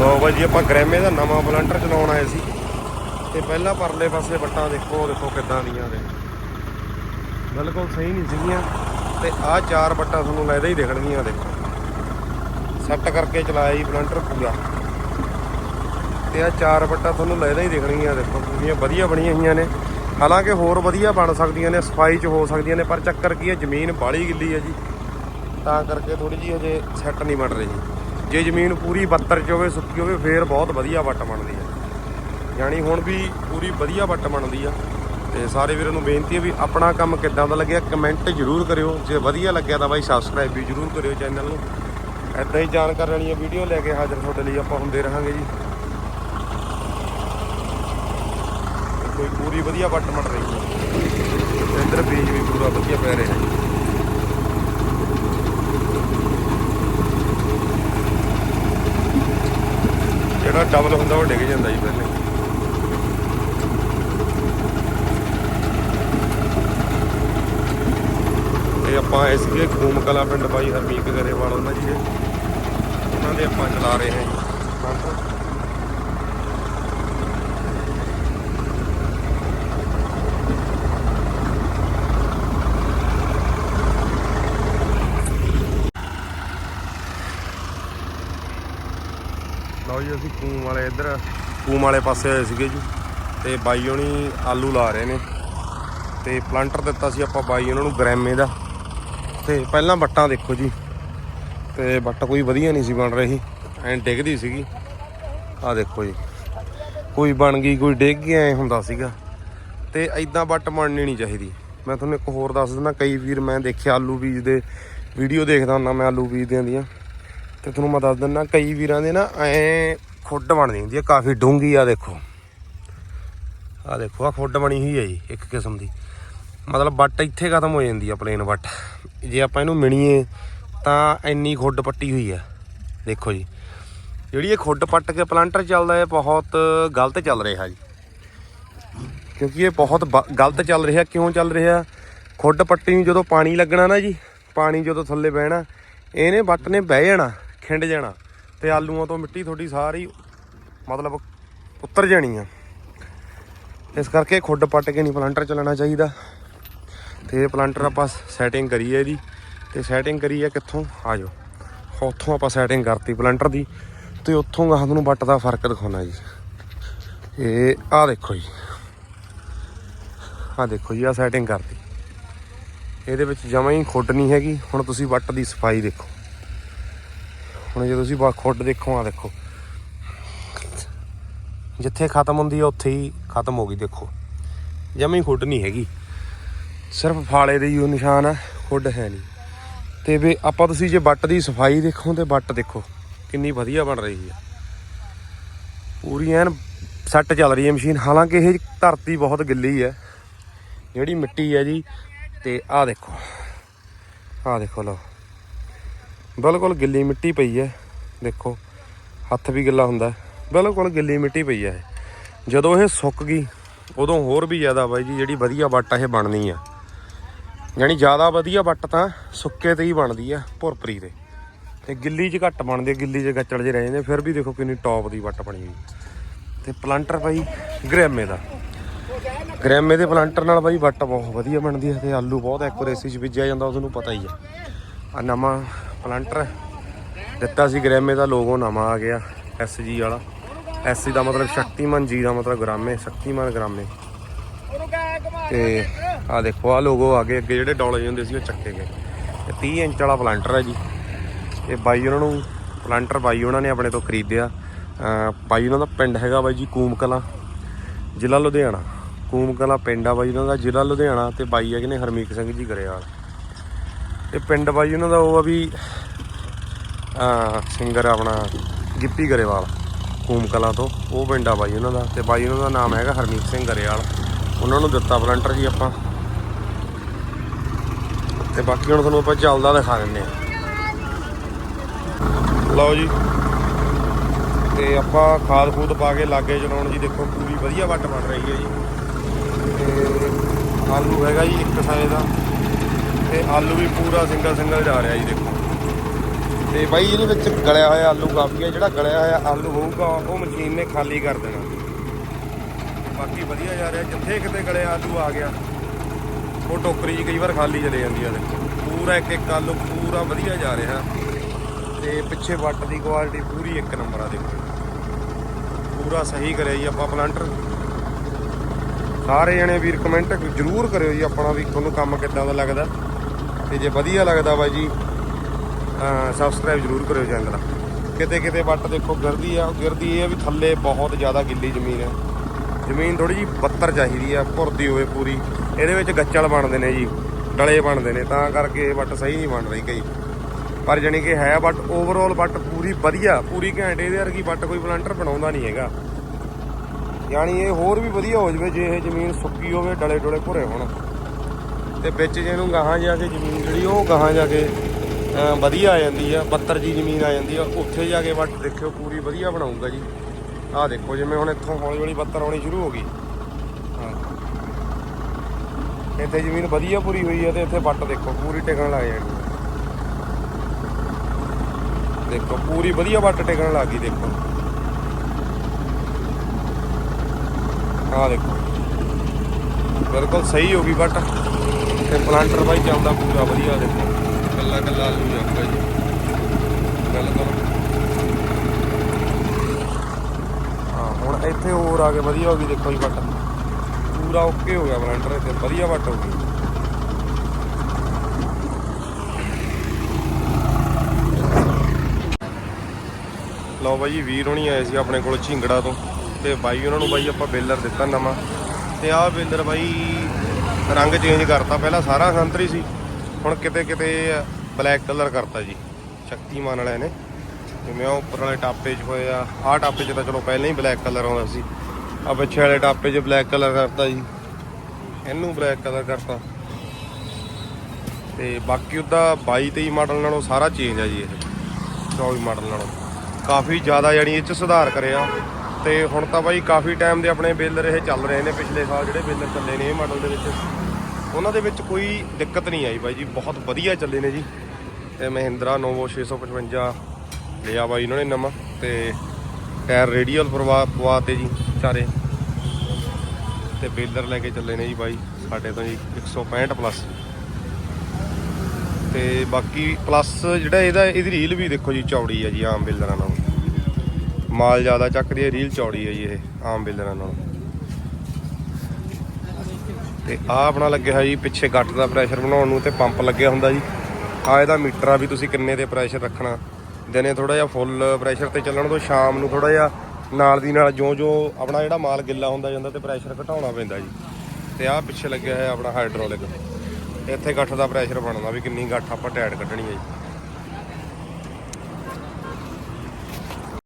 ਲੋ ਬਾਈ ਜੀ, ਆਪਾਂ ਗ੍ਰੈਮੇ ਦਾ ਨਵਾਂ ਪਲੰਟਰ ਚਲਾਉਣ ਆਏ ਸੀ। ਤੇ ਪਹਿਲਾਂ ਪਰਲੇ ਪਾਸੇ ਵੱਟਾਂ ਦੇਖੋ ਦੇਖੋ ਕਿੱਦਾਂ ਦੀਆਂ ਨੇ। ਬਿਲਕੁਲ ਸਹੀ ਨਹੀਂ ਸੀਗੀਆਂ। ਤੇ ਆਹ ਚਾਰ ਵੱਟਾਂ ਤੁਹਾਨੂੰ ਲੈਦਾ ਹੀ ਦਿਖਣਗੀਆਂ, ਦੇਖੋ। ਸੈੱਟ ਕਰਕੇ ਚਲਾਇਆ ਜੀ ਪਲੰਟਰ ਪੂਰਾ। ਤੇ ਆਹ ਚਾਰ ਵੱਟਾਂ ਤੁਹਾਨੂੰ ਲੈਦਾ ਹੀ ਦਿਖਣਗੀਆਂ, ਦੇਖੋ। ਪੂਰੀਆਂ ਵਧੀਆ ਬਣੀਆਂ ਹੋਈਆਂ ਨੇ। ਹਾਲਾਂਕਿ ਹੋਰ ਵਧੀਆ ਬਣ ਸਕਦੀਆਂ ਨੇ, ਸਫ਼ਾਈ 'ਚ ਹੋ ਸਕਦੀਆਂ ਨੇ, ਪਰ ਚੱਕਰ ਕੀ ਹੈ, ਜ਼ਮੀਨ ਬਾਹਲੀ ਗਿੱਲੀ ਹੈ ਜੀ। ਤਾਂ ਕਰਕੇ ਥੋੜੀ ਜਿਹੀ ਹਜੇ ਸੈੱਟ ਨਹੀਂ ਬਣ ਰਹੀ। ਜੇ ਜ਼ਮੀਨ ਪੂਰੀ 72 ਚ ਹੋਵੇ, ਸੁੱਕੀ ਹੋਵੇ, ਫੇਰ ਬਹੁਤ ਵਧੀਆ ਵੱਟ ਬਣਦੀ ਹੈ। ਯਾਨੀ ਹੁਣ ਵੀ ਪੂਰੀ ਵਧੀਆ ਵੱਟ ਬਣਦੀ ਆ। ਤੇ ਸਾਰੇ ਵੀਰਾਂ ਨੂੰ ਬੇਨਤੀ ਹੈ ਵੀ ਆਪਣਾ ਕੰਮ ਕਿੱਦਾਂ ਦਾ ਲੱਗਿਆ, ਕਮੈਂਟ ਜ਼ਰੂਰ ਕਰਿਓ। ਜੇ ਵਧੀਆ ਲੱਗਿਆ ਤਾਂ ਬਾਈ ਸਬਸਕ੍ਰਾਈਬ ਵੀ ਜ਼ਰੂਰ ਕਰਿਓ ਚੈਨਲ ਨੂੰ। ਐਦਾਂ ਹੀ ਜਾਣਕਾਰੀ ਵਾਲੀਆਂ ਵੀਡੀਓ ਲੈ ਕੇ ਹਾਜ਼ਰ ਤੁਹਾਡੇ ਲਈ ਆਪਾਂ ਹੁੰਦੇ ਰਹਾਂਗੇ ਜੀ। ਕੋਈ ਪੂਰੀ ਵਧੀਆ ਵੱਟ ਬਣ ਰਹੀ ਹੈ। ਤੇ ਇੱਧਰ ਬੀਜ ਵੀ ਪੂਰਾ ਵਧੀਆ ਪੈ ਰਿਹਾ ਹੈ। ਜਿਹੜਾ ਡਬਲ ਹੁੰਦਾ ਉਹ ਡਿੱਗ ਜਾਂਦਾ ਜੀ ਪਹਿਲੇ। ਇਹ ਆਪਾਂ ਇਸ ਕੇ ਖੂਮ ਕਲਾ ਪਿੰਡ ਬਾਈ ਹਰਮੀਤ ਗਰੇਵਾਲ ਉਹਨਾਂ ਜੀ ਉਹਨਾਂ ਦੇ ਆਪਾਂ ਚਲਾ ਰਹੇ ਹਾਂ। ਜੀ ਲਓ ਜੀ, ਅਸੀਂ ਕੂਮ ਵਾਲੇ ਇੱਧਰ ਕੂਮ ਵਾਲੇ ਪਾਸੇ ਆਏ ਸੀਗੇ ਜੀ। ਤੇ ਬਾਈ ਹੋਣੀ ਆਲੂ ਲਾ ਰਹੇ ਨੇ। ਤੇ ਪਲਾਂਟਰ ਦਿੱਤਾ ਸੀ ਆਪਾਂ ਬਾਈ ਉਹਨਾਂ ਨੂੰ, ਗ੍ਰੈਮੇ ਦਾ। ਤੇ ਪਹਿਲਾਂ ਵੱਟਾਂ ਦੇਖੋ ਜੀ। ਤੇ ਵੱਟ ਕੋਈ ਵਧੀਆ ਨਹੀਂ ਸੀ ਬਣ ਰਹੀ। ਐਂ ਡਿੱਗਦੀ ਸੀਗੀ। ਆਹ ਦੇਖੋ ਜੀ। ਕੋਈ ਬਣ ਗਈ, ਕੋਈ ਡਿੱਗ ਗਿਆ, ਐ ਹੁੰਦਾ ਸੀਗਾ। ਤੇ ਐਦਾਂ ਵੱਟ ਬਣਨੀ ਨਹੀਂ ਚਾਹੀਦੀ। ਮੈਂ ਤੁਹਾਨੂੰ ਇੱਕ ਹੋਰ ਦੱਸ ਦਿੰਦਾ, ਕਈ ਵੀਰ ਮੈਂ ਦੇਖਿਆ ਆਲੂ ਬੀਜਦੇ ਵੀਡੀਓ ਦੇਖਦਾ ਹੁੰਦਾ ਮੈਂ ਆਲੂ ਬੀਜਦਿਆਂ ਦੀਆਂ। ਤੇ ਤੁਹਾਨੂੰ ਮੈਂ ਦੱਸ ਦਿੰਦਾ ਕਈ ਵੀਰਾਂ ਦੇ ਨਾ ਐ ਖੁੱਡ ਬਣਦੀ ਹੁੰਦੀ ਹੈ ਕਾਫੀ ਡੂੰਗੀ ਆ ਦੇਖੋ। ਆ ਦੇਖੋ ਆ ਖੁੱਡ ਬਣੀ ਹੋਈ ਹੈ ਜੀ, ਇੱਕ ਕਿਸਮ ਦੀ। ਮਤਲਬ ਵੱਟ ਇੱਥੇ ਖਤਮ ਹੋ ਜਾਂਦੀ ਆ ਪਲੇਨ ਵੱਟ। ਜੇ ਆਪਾਂ ਇਹਨੂੰ ਮਿਣੀਏ, ਤਾਂ ਇੰਨੀ ਖੁੱਡ ਪੱਟੀ ਹੋਈ ਆ। ਦੇਖੋ ਜੀ। ਜਿਹੜੀ ਇਹ ਖੁੱਡ ਪੱਟ ਕੇ ਪਲਾਂਟਰ ਚੱਲਦਾ ਹੈ ਬਹੁਤ ਗਲਤ ਚੱਲ ਰਿਹਾ ਜੀ। ਕਿਉਂਕਿ ਇਹ ਬਹੁਤ ਬ- ਗਲਤ ਚੱਲ ਰਿਹਾ। ਕਿਉਂ ਚੱਲ ਰਿਹਾ? ਖੁੱਡ ਪੱਟੀ ਨੂੰ ਜਦੋਂ ਪਾਣੀ ਲੱਗਣਾ ਨਾ ਜੀ, ਪਾਣੀ ਜਦੋਂ ਥੱਲੇ ਬਹਿਣਾ, ਇਹਨੇ ਵੱਟ ਨੇ ਬਹਿ ਜਾਣਾ। ਖਿੰਡ ਜਾਣਾ ਤੇ ਆਲੂਆਂ ਤੋਂ ਮਿੱਟੀ ਤੁਹਾਡੀ ਸਾਰੀ, ਮਤਲਬ ਉੱਤਰ ਜਾਣੀ ਆ। ਇਸ ਕਰਕੇ ਖੁੱਡ ਪੱਟ ਕੇ ਨਹੀਂ ਪਲਾਂਟਰ ਚੱਲਣਾ ਚਾਹੀਦਾ। ਤੇ ਇਹ ਪਲਾਂਟਰ ਆਪਾਂ ਸੈਟਿੰਗ ਕਰੀ ਹੈ ਇਹਦੀ। ਤੇ ਸੈਟਿੰਗ ਕਰੀ ਹੈ ਕਿੱਥੋਂ? ਆ ਜਾਓ। ਉੱਥੋਂ ਆਪਾਂ ਸੈਟਿੰਗ ਕਰਤੀ ਪਲਾਂਟਰ ਦੀ। ਤੇ ਉੱਥੋਂ ਗਾਹ ਤੁਹਾਨੂੰ ਵੱਟ ਦਾ ਫ਼ਰਕ ਦਿਖਾਉਣਾ ਜੀ। ਇਹ ਆ ਦੇਖੋ ਜੀ। ਆ ਦੇਖੋ ਜੀ ਆ ਸੈਟਿੰਗ ਕਰਤੀ। ਇਹਦੇ ਵਿੱਚ ਜਮਾਂ ਹੀ ਖੁੱਡ ਨਹੀਂ ਹੈਗੀ। ਹੁਣ ਤੁਸੀਂ ਵੱਟ ਦੀ ਸਫ਼ਾਈ ਦੇਖੋ। ਹੁਣ ਜੇ ਤੁਸੀਂ ਬਾ ਖੁੱਡ ਦੇਖੋ ਆ ਦੇਖੋ। ਜਿੱਥੇ ਖਤਮ ਹੁੰਦੀ ਆ, ਉੱਥੇ ਹੀ ਖਤਮ ਹੋ ਗਈ, ਦੇਖੋ। ਜਮੀ ਖੁੱਡ ਨਹੀਂ ਹੈਗੀ। ਸਿਰਫ ਫਾਲੇ ਦੇ ਹੀ ਨਿਸ਼ਾਨ ਆ, ਖੁੱਡ ਹੈ ਨਹੀਂ। ਤੇ ਵੀ ਆਪਾਂ ਤੁਸੀਂ ਜੇ ਵੱਟ ਦੀ ਸਫ਼ਾਈ ਦੇਖੋ, ਤੇ ਵੱਟ ਦੇਖੋ, ਕਿੰਨੀ ਵਧੀਆ ਬਣ ਰਹੀ ਹੈ ਪੂਰੀ ਐਨ ਸੈੱਟ ਚੱਲ ਰਹੀ ਹੈ ਮਸ਼ੀਨ। ਹਾਲਾਂਕਿ ਇਹ ਧਰਤੀ ਬਹੁਤ ਗਿੱਲੀ ਹੈ ਜਿਹੜੀ ਮਿੱਟੀ ਹੈ ਜੀ। ਤੇ ਆਹ ਦੇਖੋ ਆਹ ਦੇਖੋ, ਲਓ। ਬਿਲਕੁਲ ਗਿੱਲੀ ਮਿੱਟੀ ਪਈ ਹੈ, ਦੇਖੋ, ਹੱਥ ਵੀ ਗਿੱਲਾ ਹੁੰਦਾ ਬਿਲਕੁਲ ਗਿੱਲੀ ਮਿੱਟੀ ਪਈ ਹੈ ਇਹ। ਜਦੋਂ ਇਹ ਸੁੱਕ ਗਈ, ਉਦੋਂ ਹੋਰ ਵੀ ਜ਼ਿਆਦਾ ਬਾਈ ਜੀ, ਜਿਹੜੀ ਵਧੀਆ ਵੱਟ ਇਹ ਬਣਨੀ ਆ। ਯਾਨੀ ਜ਼ਿਆਦਾ ਵਧੀਆ ਵੱਟ ਤਾਂ ਸੁੱਕੇ ਤੇ ਹੀ ਬਣਦੀ ਆ ਭੁਰਪਰੀ ਤੇ। ਤੇ ਗਿੱਲੀ 'ਚ ਘੱਟ ਬਣਦੀ ਆ, ਗਿੱਲੀ 'ਚ ਗੱਚੜ ਜੇ ਰਹਿ ਜਾਂਦੇ ਫਿਰ ਵੀ ਦੇਖੋ ਕਿੰਨੀ ਟੌਪ ਦੀ ਵੱਟ ਬਣੀ ਹੋਈ। ਤੇ ਪਲਾਂਟਰ ਬਾਈ, ਗ੍ਰੈਮੇ ਦਾ। ਗ੍ਰੈਮੇ ਦੇ ਪਲਾਂਟਰ ਨਾਲ ਬਾਈ ਵੱਟ ਬਹੁਤ ਵਧੀਆ ਬਣਦੀ ਹੈ ਤੇ ਆਲੂ ਬਹੁਤ ਐਕੂਰੇਸੀ 'ਚ ਬੀਜਿਆ ਜਾਂਦਾ ਉਹ ਤੁਹਾਨੂੰ ਪਤਾ ਹੀ ਆ। ਆ ਨਵਾਂ ਪਲੰਟਰ ਦਿੱਤਾ ਸੀ ਗ੍ਰੈਮੇ ਦਾ ਲੋਗੋ, ਨਵਾਂ ਆ ਗਿਆ ਐਸਜੀ ਵਾਲਾ। ਐਸਜੀ ਦਾ ਮਤਲਬ ਸ਼ਕਤੀਮਾਨ ਜੀ ਦਾ ਮਤਲਬ ਗ੍ਰਾਮੇ, ਸ਼ਕਤੀਮਾਨ ਗ੍ਰਾਮੇ। ਤੇ ਆ ਦੇਖੋ ਆ ਲੋਗੋ ਆ ਗਏ। ਅੱਗੇ ਜਿਹੜੇ ਡੌਲੇ ਹੁੰਦੇ ਸੀ, ਉਹ ਚੱਕੇ ਗਏ। ਇਹ 30 ਇੰਚ ਵਾਲਾ ਪਲੰਟਰ ਹੈ ਜੀ। ਇਹ ਬਾਈ ਉਹਨਾਂ ਨੂੰ, ਪਲੰਟਰ ਬਾਈ ਉਹਨਾਂ ਨੇ ਆਪਣੇ ਤੋਂ ਖਰੀਦਿਆ। ਬਾਈ ਉਹਨਾਂ ਦਾ ਪਿੰਡ ਹੈਗਾ ਬਾਈ ਜੀ ਕੂਮ ਕਲਾਂ ਜ਼ਿਲ੍ਹਾ ਲੁਧਿਆਣਾ। ਕੂਮ ਕਲਾਂ ਪਿੰਡ ਆ ਬਾਈ ਉਹਨਾਂ ਦਾ, ਜ਼ਿਲ੍ਹਾ ਲੁਧਿਆਣਾ। ਤੇ ਬਾਈ ਹੈਗੇ ਨੇ ਹਰਮੀਤ ਸਿੰਘ ਜੀ ਗਰੇਵਾਲ। ਇਹ ਪਿੰਡ ਬਾਈ ਉਹਨਾਂ ਦਾ ਉਹ ਆ ਵੀ, ਅਹ ਸਿੰਗਰ ਆਪਣਾ ਗਿੱਪੀ ਗਰੇਵਾਲ ਕੂਮ ਕਲਾਂ ਤੋਂ। ਉਹ ਪਿੰਡ ਆ ਬਾਈ ਉਹਨਾਂ ਦਾ। ਤੇ ਬਾਈ ਉਹਨਾਂ ਦਾ ਨਾਮ ਹੈਗਾ ਹਰਮੀਤ ਸਿੰਘ ਗਰੇਵਾਲ। ਉਹਨਾਂ ਨੂੰ ਦਿੱਤਾ ਪਲੰਟਰ ਜੀ ਆਪਾਂ। ਤੇ ਬਾਕੀ ਹੁਣ ਤੁਹਾਨੂੰ ਆਪਾਂ ਚੱਲਦਾ ਦਿਖਾ ਦਿੰਦੇ ਆ ਲਓ ਜੀ। ਤੇ ਆਪਾਂ ਖਾਦ ਖੂਦ ਪਾ ਕੇ ਲਾਗੇ ਚਲਾਉਣ ਜੀ, ਦੇਖੋ ਪੂਰੀ ਵਧੀਆ ਵੱਟ ਬਣ ਰਹੀ ਹੈ ਜੀ। ਤੇ ਆਲੂ ਹੈਗਾ ਜੀ, ਇੱਕ ਸਾਈਜ਼ ਦਾ। ਤੇ ਆਲੂ ਵੀ ਪੂਰਾ ਸਿੰਗਲ ਸਿੰਗਲ ਜਾ ਰਿਹਾ ਜੀ ਦੇਖੋ। ਤੇ ਬਾਈ ਇਹਦੇ ਵਿੱਚ ਗਲਿਆ ਹੋਇਆ ਆਲੂ ਕਾਫੀ ਹੈ, ਜਿਹੜਾ ਗਲਿਆ ਹੋਇਆ ਆਲੂ ਹੋਊਗਾ, ਉਹ ਮਸ਼ੀਨ ਨੇ ਖਾਲੀ ਕਰ ਦੇਣਾ। ਬਾਕੀ ਵਧੀਆ ਜਾ ਰਿਹਾ, ਜਿੱਥੇ ਕਿਤੇ ਗਲਿਆ ਆਲੂ ਆ ਗਿਆ, ਉਹ ਟੋਕਰੀ ਜੀ ਕਈ ਵਾਰ ਖਾਲੀ ਚਲੇ ਜਾਂਦੀ ਆ ਦੇਖੋ। ਪੂਰਾ ਇੱਕ ਇੱਕ ਆਲੂ ਪੂਰਾ ਵਧੀਆ ਜਾ ਰਿਹਾ। ਤੇ ਪਿੱਛੇ ਵੱਟ ਦੀ ਕੁਆਲਿਟੀ ਪੂਰੀ ਇੱਕ ਨੰਬਰ ਆ ਦੇਖੋ। ਪੂਰਾ ਸਹੀ ਕਰਿਆ ਜੀ ਆਪਾਂ ਪਲਾਂਟਰ ਸਾਰੇ ਜਣੇ ਵੀਰ ਕਮੈਂਟ ਜਰੂਰ ਕਰਿਓ ਜੀ, ਆਪਣਾ ਵੀ ਤੁਹਾਨੂੰ ਕੰਮ ਕਿੱਦਾਂ ਦਾ ਲੱਗਦਾ। ਤੇ ਜੇ ਵਧੀਆ ਲੱਗਦਾ ਬਾਈ ਜੀ ਸਬਸਕ੍ਰਾਈਬ ਜਰੂਰ ਕਰਿਓ ਚੈਨਲ ਕਿਤੇ ਕਿਤੇ ਵੱਟ ਦੇਖੋ, ਗਿਰਦੀ ਆ, ਗਿਰਦੀ ਇਹ ਵੀ ਥੱਲੇ ਬਹੁਤ ਜ਼ਿਆਦਾ ਗਿੱਲੀ ਜ਼ਮੀਨ ਹੈ ਜ਼ਮੀਨ ਥੋੜੀ ਜੀ ਬੱਤਰ ਚਾਹੀਦੀ ਆ, ਭੁਰਦੀ ਹੋਵੇ ਪੂਰੀ। ਇਹਦੇ ਵਿੱਚ ਗੱਚਲ ਬਣਦੇ ਨੇ ਜੀ, ਡਲੇ ਬਣਦੇ ਨੇ, ਤਾਂ ਕਰਕੇ ਇਹ ਵੱਟ ਸਹੀ ਨਹੀਂ ਬਣ ਰਹੀ ਕਈ। ਪਰ ਜਾਣੀ ਕਿ ਹੈ ਬਟ ਓਵਰਆਲ ਵੱਟ ਪੂਰੀ ਵਧੀਆ, ਪੂਰੀ ਘੈਂਟ, ਇਹਦੇ ਵਰਗੀ ਵੱਟ ਕੋਈ ਪਲਾਂਟਰ ਬਣਾਉਂਦਾ ਨਹੀਂ ਹੈਗਾ। ਯਾਨੀ ਇਹ ਹੋਰ ਵੀ ਵਧੀਆ ਹੋ ਜਵੇ ਜੇ ਇਹ ਜ਼ਮੀਨ ਸੁੱਕੀ ਹੋਵੇ, ਡਲੇ ਡੋਲੇ ਭੁਰੇ ਹੋਣ। ਤੇ ਵਿੱਚ ਜਿਹਨੂੰ ਗਾਹਾਂ ਜਾ ਕੇ ਜ਼ਮੀਨ ਜਿਹੜੀ ਉਹ ਗਾਹਾਂ ਜਾ ਕੇ ਵਧੀਆ ਆ ਜਾਂਦੀ ਆ 72 ਜੀ ਜ਼ਮੀਨ ਆ ਜਾਂਦੀ ਆ, ਉੱਥੇ ਜਾ ਕੇ ਵੱਟ ਦੇਖਿਓ ਪੂਰੀ ਵਧੀਆ ਬਣਾਊਗਾ ਜੀ। ਆਹ ਦੇਖੋ ਜਿਵੇਂ ਹੁਣ ਇੱਥੋਂ ਹੌਲੀ ਹੌਲੀ 72 ਆਉਣੀ ਸ਼ੁਰੂ ਹੋ ਗਈ। ਹਾਂ। ਇੱਥੇ ਜ਼ਮੀਨ ਵਧੀਆ ਪੂਰੀ ਹੋਈ ਹੈ ਤੇ ਇੱਥੇ ਵੱਟ ਦੇਖੋ, ਪੂਰੀ ਟਿਕਣ ਲੱਗ ਜਾਣੀ। ਦੇਖੋ, ਪੂਰੀ ਵਧੀਆ ਵੱਟ ਟਿਕਣ ਲੱਗ ਗਈ, ਦੇਖੋ। ਆਹ ਦੇਖੋ। ਬਿਲਕੁਲ ਸਹੀ ਹੋ ਗਈ ਵੱਟ। ਤੇ ਪਲਾਂਟਰ ਬਾਈ ਚੱਲਦਾ ਪੂਰਾ ਵਧੀਆ ਦੇਖੋ। ਕੱਲਾ ਕੱਲਾ ਆਲੂ ਜਾਂਦਾ ਜੀ। ਗੱਲ ਕਰੋ। ਹਾਂ ਹੁਣ ਇੱਥੇ ਹੋਰ ਆ ਕੇ ਵਧੀਆ ਹੋ ਗਈ ਦੇਖੋ ਜੀ ਵੱਟ ਪੂਰਾ ਓਕੇ ਹੋ ਗਿਆ ਪਲਾਂਟਰ ਤੇ ਵਧੀਆ ਵੱਟ ਹੋ ਗਈ। ਲਓ ਬਾਈ ਜੀ ਵੀਰ ਹੋਣੀ ਆਏ ਸੀ ਆਪਣੇ ਕੋਲ ਝਿੰਗੜਾ ਤੋਂ। ਤੇ ਬਾਈ ਉਹਨਾਂ ਨੂੰ ਬਾਈ ਆਪਾਂ ਬੇਲਰ ਦਿੱਤਾ ਨਵਾਂ। ਤੇ ਆਹ ਬੇਲਰ ਬਾਈ ਰੰਗ ਚੇਂਜ ਕਰਤਾ, ਪਹਿਲਾਂ ਸਾਰਾ ਸੰਤਰੀ ਸੀ, ਹੁਣ ਕਿਤੇ ਕਿਤੇ ਬਲੈਕ ਕਲਰ ਕਰਤਾ ਜੀ, ਸ਼ਕਤੀਮਾਨ ਵਾਲਿਆਂ ਨੇ। ਜਿਵੇਂ ਉਹ ਉੱਪਰ ਵਾਲੇ ਟਾਪੇ 'ਚ ਹੋਇਆ ਆਹ ਟਾਪੇ 'ਚ ਤਾਂ ਚਲੋ ਪਹਿਲਾਂ ਹੀ ਬਲੈਕ ਕਲਰ ਆਉਂਦਾ ਸੀ। ਆ ਪਿੱਛੇ ਵਾਲੇ ਟਾਪੇ 'ਚ ਬਲੈਕ ਕਲਰ ਕਰਤਾ ਜੀ, ਇਹਨੂੰ ਬਲੈਕ ਕਲਰ ਕਰਤਾ। ਤੇ ਬਾਕੀ ਉਹਦਾ 22 23 ਮਾਡਲ ਨਾਲੋਂ ਸਾਰਾ ਚੇਂਜ ਆ ਜੀ ਇਹ 24 ਮਾਡਲ ਨਾਲੋਂ। ਕਾਫੀ ਜ਼ਿਆਦਾ ਯਾਨੀ ਇਹ ਚ ਸੁਧਾਰ ਕਰਿਆ। ਤੇ ਹੁਣ ਤਾਂ ਬਾਈ ਕਾਫੀ ਟਾਈਮ ਦੇ ਆਪਣੇ ਬੇਲਰ ਇਹ ਚੱਲ ਰਹੇ ਨੇ ਪਿਛਲੇ ਸਾਲ ਜਿਹੜੇ ਬੇਲਰ ਚੱਲੇ ਨੇ ਇਹ ਮਾਡਲ ਦੇ ਵਿੱਚ। ਉਹਨਾਂ ਦੇ ਵਿੱਚ ਕੋਈ ਦਿੱਕਤ ਨਹੀਂ ਆਈ ਬਾਈ ਜੀ, ਬਹੁਤ ਵਧੀਆ ਚੱਲੇ ਨੇ ਜੀ। ਤੇ ਮਹਿੰਦਰਾ ਨੋਵੋ 655 ਲਿਆ ਬਾਈ ਉਹਨਾਂ ਨੇ ਨਵਾਂ ਤੇ ਟਾਇਰ ਰੇਡੀਅਲ ਪਰਵਾ ਪਵਾਤੇ ਜੀ ਚਾਰੇ। ਤੇ ਬੇਲਰ ਲੈ ਕੇ ਚੱਲੇ ਨੇ ਜੀ ਬਾਈ ਸਾਡੇ ਤੋਂ ਜੀ 165 ਪਲੱਸ ਤੇ ਬਾਕੀ ਪਲੱਸ ਜਿਹੜਾ ਇਹਦਾ, ਇਹਦੀ ਰੀਲ ਵੀ ਦੇਖੋ ਜੀ ਚੌੜੀ ਆ ਜੀ ਆਮ ਬੇਲਰਾਂ ਨਾਲੋਂ। ਮਾਲ ਜ਼ਿਆਦਾ ਚੱਕਦੀ ਹੈ, ਰੀਲ ਚੌੜੀ ਹੈ ਜੀ ਇਹ, ਆਮ ਬੇਲਰਾਂ ਨਾਲੋਂ। ਤੇ ਆ ਆਪਣਾ ਲੱਗਿਆ ਹੈ ਜੀ, ਪਿੱਛੇ ਗੱਟ ਦਾ ਪ੍ਰੈਸ਼ਰ ਬਣਾਉਣ ਨੂੰ ਤੇ ਪੰਪ ਲੱਗਿਆ ਹੁੰਦਾ ਜੀ। ਆ ਇਹਦਾ ਮੀਟਰ ਆ ਵੀ ਤੁਸੀਂ ਕਿੰਨੇ ਤੇ ਪ੍ਰੈਸ਼ਰ ਰੱਖਣਾ। ਦਿਨੇ ਥੋੜਾ ਜਿਹਾ ਫੁੱਲ ਪ੍ਰੈਸ਼ਰ ਤੇ ਚੱਲਣ ਤੋਂ ਸ਼ਾਮ ਨੂੰ ਥੋੜਾ ਜਿਹਾ ਨਾਲ ਦੀ ਨਾਲ ਜੋ ਜਿਉਂ ਆਪਣਾ ਜਿਹੜਾ ਮਾਲ ਗਿੱਲਾ ਹੁੰਦਾ ਜਾਂਦਾ ਤੇ ਪ੍ਰੈਸ਼ਰ ਘਟਾਉਣਾ ਪੈਂਦਾ ਜੀ। ਤੇ ਆ ਪਿੱਛੇ ਲੱਗਿਆ ਹੋਇਆ ਆਪਣਾ ਹਾਈਡ੍ਰੋਲਿਕ ਇੱਥੇ ਗੱਠ ਦਾ ਪ੍ਰੈਸ਼ਰ ਬਣਦਾ ਵੀ ਕਿੰਨੀ ਗੱਠ ਆਪਾਂ ਟਾਇਟ ਕੱਢਣੀ ਹੈ ਜੀ।